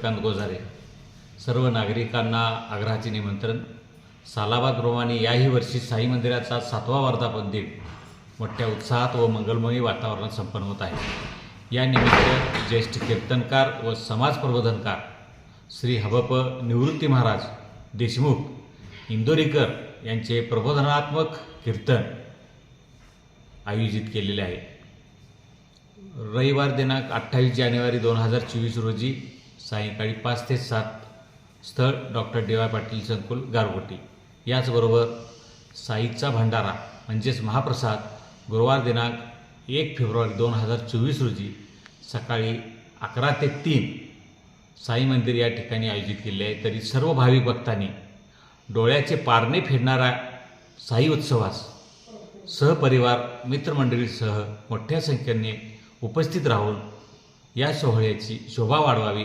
चंद्रकांत गोजारे सर्व नागरिकांना आग्रहाचे निमंत्रण. सालाबादप्रमाणे याही वर्षी साई मंदिराचा सातवा वर्धापन दिन मोठ्या उत्साहात व मंगलमयी वातावरणात संपन्न होत आहे. या निमित्त ज्येष्ठ कीर्तनकार व समाज प्रबोधनकार श्री हबप निवृत्ती महाराज देशमुख इंदोरीकर यांचे प्रबोधनात्मक कीर्तन आयोजित केलेले आहे. रविवार दिनांक अठ्ठावीस जानेवारी दोन हजार चोवीस रोजी सायंकाळी पाच ते सात स्थळ डॉक्टर डी वाय पाटील संकुल गारगोटी. याचबरोबर साईचा भंडारा म्हणजेच महाप्रसाद गुरुवार दिनांक एक फेब्रुवारी दोन हजार चोवीस रोजी सकाळी अकरा ते तीन साई मंदिर या ठिकाणी आयोजित केले आहे. तरी सर्व भाविक भक्तांनी डोळ्याचे पारणे फेडणारा साई उत्सवास सहपरिवार मित्रमंडळीसह मोठ्या संख्येने उपस्थित राहून या सोहळ्याची शोभा वाढवावी